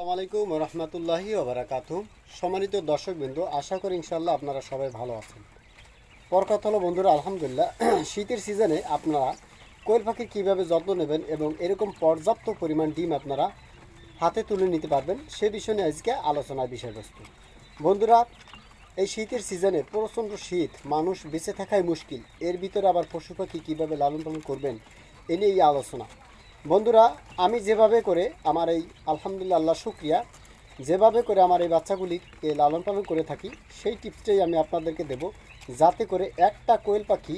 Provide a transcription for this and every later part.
আসসালামু আলাইকুম রহমতুল্লাহি ওবরাকাতু সম্মানিত দর্শকবৃন্দ, আশা করি ইনশাল্লাহ আপনারা সবাই ভালো আছেন। পর কথা হলো বন্ধুরা, আলহামদুলিল্লাহ, শীতের সিজনে আপনারা কোয়েল পাখির কীভাবে যত্ন নেবেন এবং এরকম পর্যাপ্ত পরিমাণ ডিম আপনারা হাতে তুলে নিতে পারবেন, সে বিষয় নিয়ে আজকে আলোচনার বিষয়বস্তু। বন্ধুরা, এই শীতের সিজনে প্রচণ্ড শীত, মানুষ বেঁচে থাকাই মুশকিল। এর ভিতরে আবার পশু পাখি কীভাবে লালন পালন করবেন, এ নিয়ে এই আলোচনা। বন্ধুরা, আমি যেভাবে করে আমার এই আলহামদুলিল্লাহ আল্লাহ শুক্রিয়া, যেভাবে করে আমার এই বাচ্চাগুলিকে লালন পালন করে থাকি, সেই টিপসটাই আমি আপনাদেরকে দেব যাতে করে একটা কোয়েল পাখি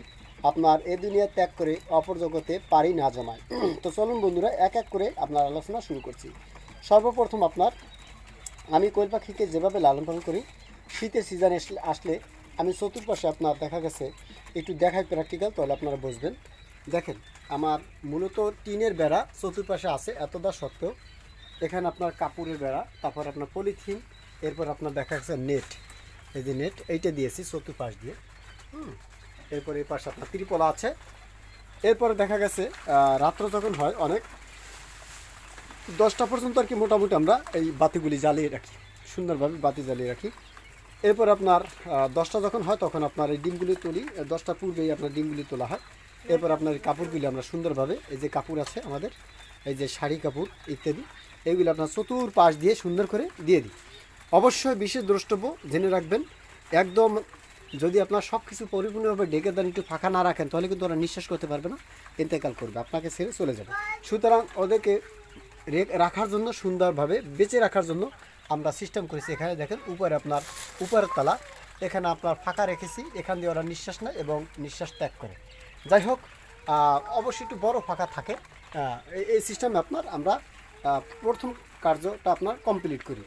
আপনার এ দুনিয়া ত্যাগ করে অপর জগতে পারি না জমায়। তো চলুন বন্ধুরা, এক এক করে আপনার আলোচনা শুরু করছি। সর্বপ্রথম আপনার, আমি কোয়েল পাখিকে যেভাবে লালন পালন করি, শীতের সিজন আসলে আমি চতুর্পাশে আপনার দেখা গেছে, একটু দেখাই প্র্যাকটিক্যাল তাহলে আপনারা বুঝবেন। দেখেন আমার মূলত টিনের বেড়া চতুর্পাশে আছে এতটা সত্ত্বেও। এখানে আপনার কাপড়ের বেড়া তারপর আপনার পলিথিন এরপর আপনার দেখা যাচ্ছে নেট। এই যে নেট এইটা দিয়েছি চতুর্পাশ দিয়ে। হুম এরপর এই পাশে আপনার ত্রিপলা আছে। এরপরে দেখা গেছে রাত্র যখন হয় অনেক দশটা পর্যন্ত আর কি মোটামুটি আমরা এই বাতিগুলি জ্বালিয়ে রাখি সুন্দরভাবে বাতি জ্বালিয়ে রাখি। এরপর আপনার দশটা যখন হয় তখন আপনার এই ডিমগুলি তুলি আহ, দশটার পূর্বেই আপনার ডিমগুলি তোলা হয়। এরপর আপনার কাপড়গুলি আমরা সুন্দরভাবে, এই যে কাপড় আছে আমাদের, এই যে শাড়ি কাপড় ইত্যাদি এইগুলো আপনার চতুর পাশ দিয়ে সুন্দর করে দিয়ে দিই। অবশ্যই বিশেষ দ্রষ্টব্য জেনে রাখবেন, একদম যদি আপনার সব কিছু পরিপূর্ণভাবে ডেকে দেন, একটু ফাঁকা না রাখেন, তাহলে কিন্তু ওরা নিঃশ্বাস করতে পারবে না, ইন্তেকাল করবে, আপনাকে ছেড়ে চলে যাবে। সুতরাং ওদেরকে রাখার জন্য, সুন্দরভাবে বেঁচে রাখার জন্য আমরা সিস্টেম করেছি। এখানে দেখেন, উপরে আপনার, উপরের তলা, এখানে আপনার ফাঁকা রেখেছি, এখান দিয়ে ওরা নিঃশ্বাস নেয় এবং নিঃশ্বাস ত্যাগ করে। যাই হোক অবশ্যই একটু বড় ফাঁকা থাকে। এই- সিস্টেমে আপনার আমরা প্রথম কার্যটা আপনার কমপ্লিট করি।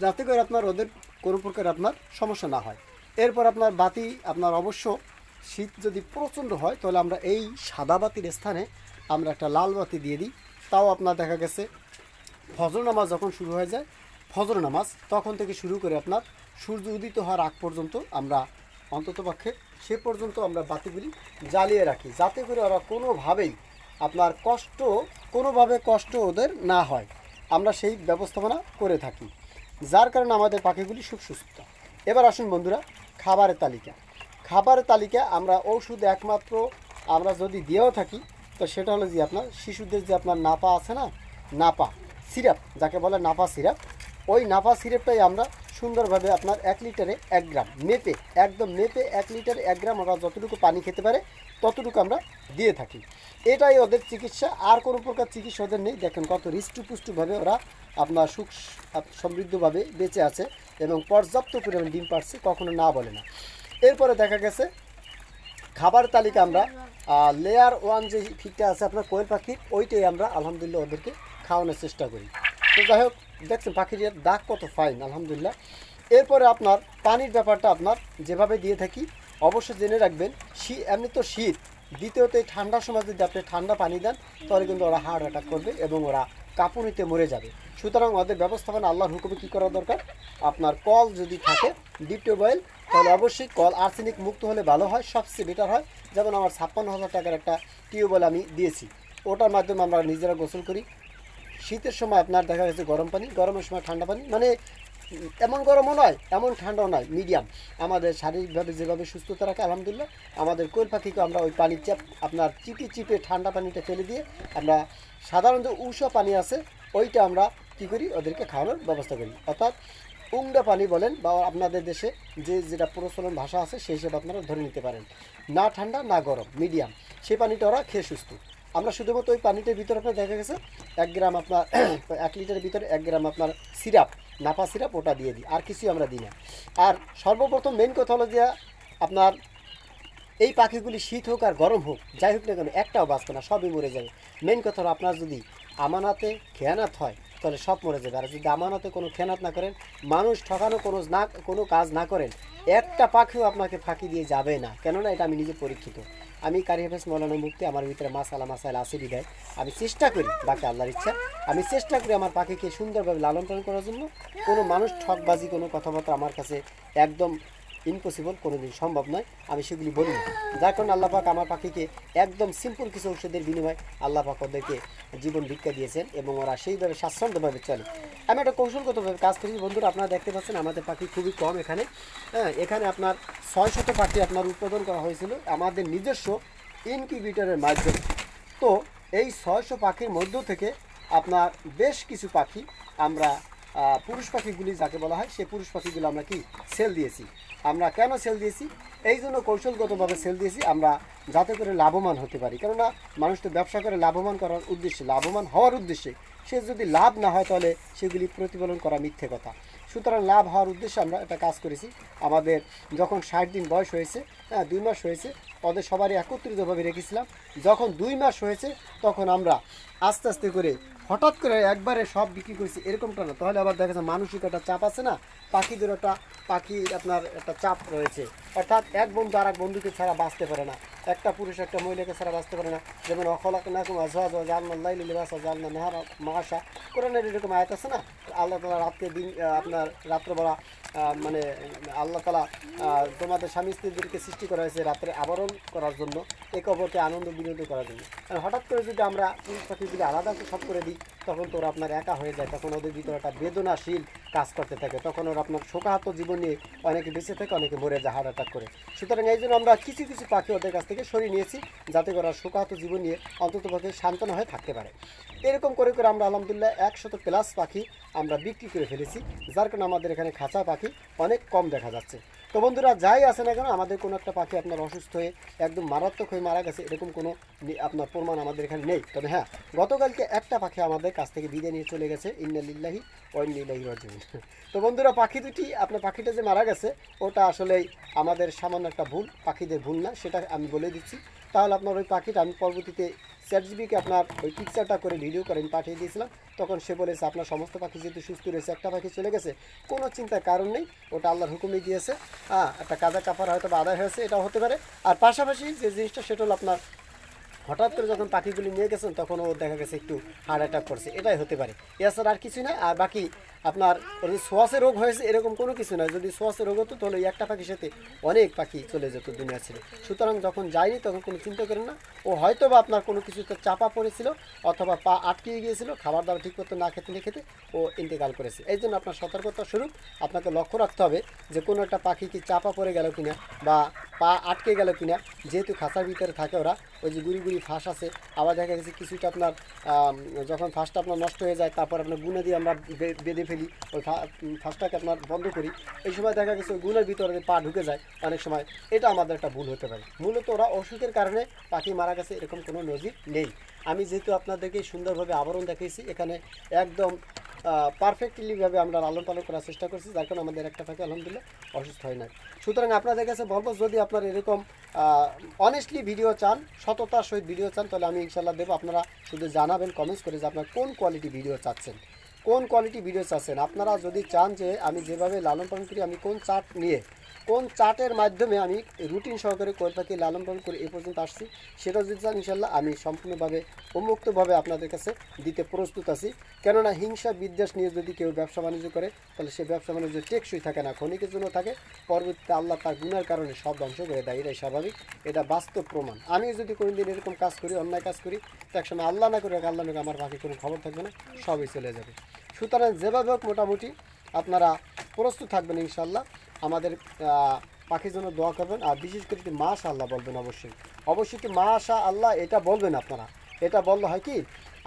যাতে করে আপনার ওদের কোনো প্রকার আপনার সমস্যা না হয়। এরপর আপনার বাতি, আপনার অবশ্য শীত যদি প্রচণ্ড হয়, তাহলে আমরা এই সাদা বাতির স্থানে আমরা একটা লাল বাতি দিয়ে দিই। তাও আপনার দেখা গেছে, ফজর নামাজ যখন শুরু হয়ে যায়, ফজর নামাজ, তখন থেকে শুরু করে আপনার সূর্য উদিত হওয়ার আগ পর্যন্ত আমরা অন্ততপক্ষে সে পর্যন্ত আমরা বাতিগুলি জ্বালিয়ে রাখি। যাতে করে ওরা কোনোভাবেই আপনার কষ্ট, কোনোভাবে কষ্ট ওদের না হয়। আমরা সেই ব্যবস্থাপনা করে থাকি। যার কারণে আমাদের পাখিগুলি সুখ সুস্থ। এবার আসুন বন্ধুরা, খাবারের তালিকা। খাবারের তালিকা আমরা ওষুধ একমাত্র আমরা যদি দিয়েও থাকি, তো সেটা হলো যে আপনার শিশুদের যে আপনার নাপা আছে না, নাপা, সিরাপ, যাকে বলে নাপা সিরাপ, ওই নাপা সিরাপটাই আমরা সুন্দরভাবে আপনার এক লিটারে এক গ্রাম মেপে, একদম মেপে এক লিটারে এক গ্রাম ওরা যতটুকু পানি খেতে পারে, ততটুকু আমরা দিয়ে থাকি। এটাই ওদের চিকিৎসা, আর কোনো প্রকার চিকিৎসা ওদের নেই। দেখেন কত হৃষ্টপুষ্টভাবে ওরা আপনার সুখ সমৃদ্ধভাবে বেঁচে আছে এবং পর্যাপ্ত পরিমাণ ডিম পাচ্ছে কখনো না বলে না। এরপরে দেখা গেছে, খাবার তালিকা আমরা লেয়ার ওয়ান যে ফিটটা আছে আপনার কোয়েল পাখির, ওইটাই আমরা আলহামদুলিল্লাহ ওদেরকে খাওয়ানোর চেষ্টা করি। তো যাই হোক, দেখছেন পাখির দাগ কত ফাইন আলহামদুলিল্লাহ। এরপরে আপনার পানির ব্যাপারটা আপনার যেভাবে দিয়ে থাকি, অবশ্যই জেনে রাখবেন শীত এমনি তো শীত দ্বিতীয়ত এই ঠান্ডার সময় যদি আপনি ঠান্ডা পানি দেন, তাহলে কিন্তু ওরা হার্ট অ্যাটাক করবে এবং ওরা কাঁপুনিতে মরে যাবে। সুতরাং ওদের ব্যবস্থাপনা আল্লাহর হুকুমে কী করা দরকার? আপনার কল যদি থাকে ডিপ টিউবওয়েল তাহলে অবশ্যই কল আর্সেনিক মুক্ত হলে ভালো হয়, সবচেয়ে বেটার হয়। যেমন আমার ছাপ্পান্ন হাজার টাকার একটা টিউবওয়েল আমি দিয়েছি। ওটার মাধ্যমে আমরা নিজেরা গোসল করি শীতের সময় আপনার দেখা গেছে গরম পানি, গরমের সময় ঠান্ডা পানি মানে এমন গরমও নয়, এমন ঠান্ডাও নয় মিডিয়াম আমাদের শারীরিকভাবে যেভাবে সুস্থতা রাখে, আলহামদুলিল্লাহ, আমাদের কোয়েল পাখিকে আমরা ওই পানির চাপ, আপনার চিপে চিপে ঠান্ডা পানিটা ফেলে দিয়ে আমরা সাধারণত উষা পানি আছে, ওইটা আমরা কী করি, ওদেরকে খাওয়ানোর ব্যবস্থা করি। অর্থাৎ উংডা পানি বলেন বা আপনাদের দেশে যে যেটা প্রচলন ভাষা আছে, সেই হিসেবে আপনারা ধরে নিতে পারেন। না ঠান্ডা, না গরম মিডিয়াম সেই পানিটা ওরা খেয়ে সুস্থ। আমরা শুধুমাত্র ওই পানিটার ভিতরে আপনার দেখা গেছে, এক গ্রাম আপনার, এক লিটারের ভিতরে এক গ্রাম আপনার সিরাপ নাপা সিরাপ ওটা দিয়ে দিই, আর কিছুই আমরা দিই না। আর সর্বপ্রথম মেন কথা হলো যে আপনার এই পাখিগুলি শীত হোক আর গরম হোক, যাই হোক না কেন, একটাও বাঁচবে না, সবই মরে যাবে। মেন কথা হলো আপনার যদি আমানাতে খেয়ানাত হয়, তাহলে সব মরে যাবে। আর যদি আমানাতে কোনো খেয়ানাত না করেন, মানুষ ঠকানো কোনো না, কোনো কাজ না করেন, একটা পাখিও আপনাকে ফাঁকি দিয়ে যাবে না। কেননা এটা আমি নিজে পরীক্ষিত। আমি কারি হাফেজ মৌলানা মুক্তি আমার ভিতরে মাসালা মাসালা আছে বিদায় আমি চেষ্টা করি, বাকি আল্লাহর ইচ্ছা। আমি চেষ্টা করি আমার পাখিকে সুন্দরভাবে লালন পালন করার জন্য। কোনো মানুষ ঠকবাজি, কোনো কথাবার্তা আমার কাছে একদম ইম্পসিবল কোনোদিন সম্ভব নয়। আমি সেগুলি বলি যার কারণে আল্লাহ পাক আমার পাখিকে একদম সিম্পল কিছু ঔষধের বিনিময়ে আল্লাহ পাক ওদেরকে জীবন ভিক্ষা দিয়েছেন এবং ওরা সেইভাবে স্বাচ্ছন্দ্যভাবে চলে। আমি একটা কৌশলগতভাবে কাজ করেছি। বন্ধুরা, আপনারা দেখতে পাচ্ছেন আমাদের পাখি খুবই কম এখানে। হ্যাঁ এখানে আপনার ছয় শত পাখি আপনার উৎপাদন করা হয়েছিল আমাদের নিজস্ব ইনকিউবেটরের মাধ্যমে। তো এই ছয়শো পাখির মধ্য থেকে আপনার বেশ কিছু পাখি আমরা পুরুষ পাখিগুলি যাকে বলা হয় সেই পুরুষ পাখিগুলো আমরা কি? সেল দিয়েছি। আমরা কেন সেল দিয়েছি? এই জন্য কৌশলগতভাবে সেল দিয়েছি। আমরা যাতে করে লাভবান হতে পারি। কেননা, মানুষ তো ব্যবসা করে লাভবান করার উদ্দেশ্যে, লাভবান হওয়ার উদ্দেশ্যে। সে যদি লাভ না হয়, তাহলে সেগুলি প্রতিফলন করা মিথ্যে কথা। সুতরাং লাভ হওয়ার উদ্দেশ্যে আমরা একটা কাজ করেছি। আমাদের যখন ষাট দিন বয়স হয়েছে হ্যাঁ দুই মাস হয়েছে ওদের সবারই একত্রিতভাবে রেখেছিলাম। যখন দুই মাস হয়েছে, তখন আমরা আস্তে আস্তে করে হঠাৎ করে একবারে সব বিক্রি করেছি, এরকমটা না। তাহলে আবার দেখা যায় মানসিক একটা চাপ আছে না? পাখিদের একটা, পাখি আপনার একটা চাপ রয়েছে। অর্থাৎ এক বন্ধু আর এক বন্ধুকে ছাড়া বাঁচতে পারে না। একটা পুরুষ, একটা মহিলাকে ছাড়া বাঁচতে পারে না। যেমন অখলাক না কুমা জোয়া জোয়া জালনা লাইলি লিবাসা, জালনা নাহারা মাসা কোরআনের এরকম আয়াত আছে না? আল্লাহ তালা রাতকে দিন আপনার রাত্রবেলা মানে আল্লাহ তালা তোমাদের স্বামী স্ত্রীদেরকে সৃষ্টি করা হয়েছে রাত্রে আবরণ করার জন্য এক অপরকে আনন্দ বিনোদ করার জন্য। হঠাৎ করে যদি আমরা পুরুষ পাখিগুলি আলাদা সব করে দিই, তখন তো ওরা আপনার একা হয়ে যায়, তখন ওদের ভিতরে একটা বেদনাশীল কাজ করতে থাকে, তখন ওরা আপনার শোকাহত জীবন নিয়ে অনেকে বেঁচে থাকে, অনেকে মরে যায় হার্ট অ্যাটাক করে। সুতরাং এই জন্য আমরা কিছু কিছু পাখি ওদের কাছ থেকে সরিয়ে নিয়েছি, যাতে ওরা শোকাহত জীবন নিয়ে অন্তত পক্ষে সান্ত্বনা হয়ে থাকতে পারে। এরকম করে করে আমরা আলহামদুলিল্লাহ একশত প্লাস পাখি আমরা বিক্রি করে ফেলেছি, যার কারণে আমাদের এখানে খাঁচা পাখি অনেক কম দেখা যাচ্ছে। তো বন্ধুরা, যাই আসে না কেন, আমাদের কোনো একটা পাখি আপনার অসুস্থ হয়ে একদম মারাত্মক হয়ে মারা গেছে, এরকম কোনো আপনার প্রমাণ আমাদের এখানে নেই। তবে হ্যাঁ গতকালকে একটা পাখি আমাদের কাছ থেকে বিদায় নিয়ে চলে গেছে ইন্নালিল্লাহি ওয়াইনিল্লাহি রাজিউন। তো বন্ধুরা, পাখি দুটি, আপনার পাখিটা যে মারা গেছে, ওটা আসলে আমাদের সামান্য একটা ভুল, পাখিদের ভুল না, সেটা আমি বলে দিচ্ছি। তাহলে আপনার ওই পাখিটা আমি পরবর্তীতে চ্যাটজিবিকে আপনার ওই পিকচারটা করে ভিডিও করে আমি পাঠিয়ে দিয়েছিলাম। তখন সে বলেছে, আপনার সমস্ত পাখি যেহেতু সুস্থ রয়েছে, একটা পাখি চলে গেছে, কোনো চিন্তার কারণ নেই, ওটা আল্লাহর হুকুমে দিয়েছে হ্যাঁ একটা কাদা কাপড় হয়তো বা আদায় হয়েছে এটা হতে পারে। আর পাশাপাশি যে জিনিসটা, সেটা হলো আপনার হঠাৎ করে যখন পাখিগুলি নিয়ে গেছেন, তখন ও দেখা গেছে একটু হার্ট অ্যাটাক করছে। এটাই হতে পারে। এছাড়া আর কিছু না আর বাকি আপনার ওর যে রোগ হয়েছে, এরকম কোনো কিছু নয় যদি সোয়াসের রোগ হতো, তাহলে ওই একটা পাখির সাথে অনেক পাখি চলে যেত দুনিয়া ছেড়ে। সুতরাং যখন যায়নি, তখন কোনো চিন্তা করেন না। ও হয়তো বা আপনার কোনো কিছুতে চাপা পড়েছিল, অথবা পা আটকে গিয়েছিল খাবার দাবার ঠিক মতো না খেতে না খেতে ও ইন্তেকাল করেছে। এই জন্য আপনার সতর্কতা স্বরূপ আপনাকে লক্ষ্য রাখতে হবে যে কোনো একটা পাখি কি চাপা পড়ে গেল কিনা, বা পা আটকে গেল কিনা, যেহেতু খাঁচার ভিতরে থাকে ওরা, ওই যে গুড়ি গুড়ি ফাঁস আছে, আবার দেখা গেছে কিছুটা আপনার যখন ফাঁসটা আপনার নষ্ট হয়ে যায়, তারপর আপনার গুনে দিয়ে আমরা বেঁধে ফেলি, ওই ফাঁসটাকে আপনার বন্ধ করি। এই সময় দেখা গেছে ওই গুনের ভিতরে পা ঢুকে যায় অনেক সময়। এটা আমাদের একটা ভুল হতে পারে। মূলত ওরা অসুখের কারণে পাখি মারা গেছে, এরকম কোনো নজির নেই। আমি যেহেতু আপনাদেরকে সুন্দরভাবে আবরণ দেখিয়েছি, এখানে একদম পারফেক্টলিভাবে আমরা লালন পালন করার চেষ্টা করছি, যার কারণে আমাদের একটা পাখি আলহামদুলিল্লাহ, অসুস্থ হয় না সুতরাং আপনাদের কাছে বলব, যদি আপনার এরকম অনেস্টলি ভিডিও চান, সততার সহিত ভিডিও চান, তাহলে আমি ইনশাল্লাহ দেবো। আপনারা শুধু জানাবেন কমেন্টস করে যে আপনার কোন কোয়ালিটি ভিডিও চাচ্ছেন। কোন কোয়ালিটি ভিডিও চাচ্ছেন আপনারা যদি চান যে আমি যেভাবে লালন পালন করি, আমি কোন চার্ট নিয়ে, কোন চার্টের মাধ্যমে আমি রুটিন সহকারে কোয়েল পাখি লালন পালন করে এ পর্যন্ত আসছি, সেটা যদি চান ইনশাল্লাহ আমি সম্পূর্ণভাবে, উন্মুক্তভাবে আপনাদের কাছে দিতে প্রস্তুত আছি। কেননা হিংসা বিদ্বেষ নিয়ে যদি কেউ ব্যবসা বাণিজ্য করে, তাহলে সে ব্যবসা বাণিজ্য টেকসই থাকে না, ক্ষণিকের জন্য থাকে। পরবর্তীতে আল্লাহ তার গুণের কারণে সব ধ্বংস করে দেয়, এটাই স্বাভাবিক। এটা বাস্তব প্রমাণ। আমি যদি কোনোদিন এরকম কাজ করি, অন্যায় কাজ করি, তো একসময় আল্লাহ না করে আল্লাহ নাকি আমার পাখি কোনো খবর থাকবে না, সবই চলে যাবে। সুতরাং যেভাবে হোক মোটামুটি আপনারা প্রস্তুত থাকবেন ইনশাল্লাহ আমাদের পাখির জন্য দোয়া করবেন। আর বিশেষ করে মাশা আল্লাহ বলবেন অবশ্যই। অবশ্যই একটি মাশা আল্লাহ এটা বলবেন আপনারা? এটা বললে হয় কি,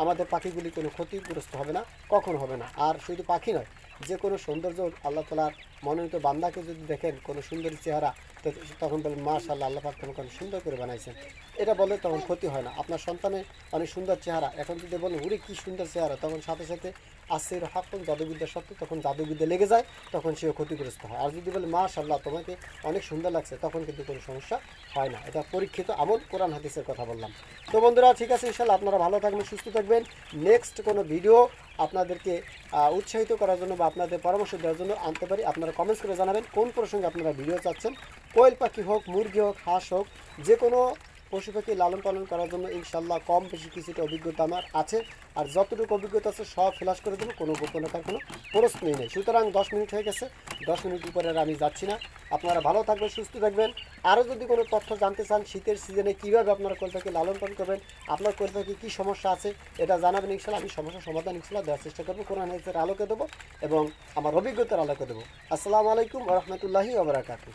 আমাদের পাখিগুলি কোনো ক্ষতিগ্রস্ত হবে না, কখন হবে না। আর শুধু পাখি নয়, যে কোনো সৌন্দর্য আল্লাহ তালার মনোনীত বান্দাকে যদি দেখেন, কোনো সুন্দরী চেহারা তখন বলেন মাশা আল্লাহ আল্লাহ পাক তোমাকে অনেক সুন্দর করে বানাইছেন। এটা বলে তখন ক্ষতি হয় না। আপনার সন্তানের অনেক সুন্দর চেহারা। এখন যদি বলেন উড়ে কী সুন্দর চেহারা! তখন সাথে সাথে আসের হাক্কন জাদুবিদ্যা সত্ত্বে তখন জাদুবিদ্যা লেগে যায়, তখন সেও ক্ষতিগ্রস্ত হয়। আর যদি বলে মাশাল্লাহ তোমাকে অনেক সুন্দর লাগছে, তখন কিন্তু কোনো সমস্যা হয় না। এটা পরীক্ষিত আমল, কোরআন হাদিসের কথা বললাম। তো বন্ধুরা, ঠিক আছে ইনশাল্লাহ আপনারা ভালো থাকবেন, সুস্থ থাকবেন। নেক্সট কোনো ভিডিও আপনাদেরকে উৎসাহিত করার জন্য বা আপনাদের পরামর্শ দেওয়ার জন্য আনতে পারি। আপনারা কমেন্টস করে জানাবেন কোন প্রসঙ্গে আপনারা ভিডিও চাচ্ছেন। কোয়েল পাখি হোক, মুরগি হোক, হাঁস হোক যে কোনো পশু পাখি লালন পালন করার জন্য ইনশাল্লাহ কম বেশি কিছুটা অভিজ্ঞতা আমার আছে। আর যতটুকু অভিজ্ঞতা আছে, সব ফ্লাশ করে দেবো, কোনো গোপনতার কোনো প্রশ্নই নেই। সুতরাং দশ মিনিট হয়ে গেছে, দশ মিনিট উপরে আমি যাচ্ছি না। আপনারা ভালো থাকবেন, সুস্থ থাকবেন। আরও যদি কোনো তথ্য জানতে চান, শীতের সিজনে কীভাবে আপনারা পাখি লালন পালন করবেন, আপনার পাখি কী সমস্যা আছে, এটা জানাবেন ইনশাল্লাহ আমি সমস্যার সমাধান ইনশাল্লাহ দেওয়ার চেষ্টা করব, কোরআন হাদিসের আলোকে দেবো এবং আমার অভিজ্ঞতার আলোকে দেবো। আসসালামু আলাইকুম রহমতুল্লাহি ওবরাকাতু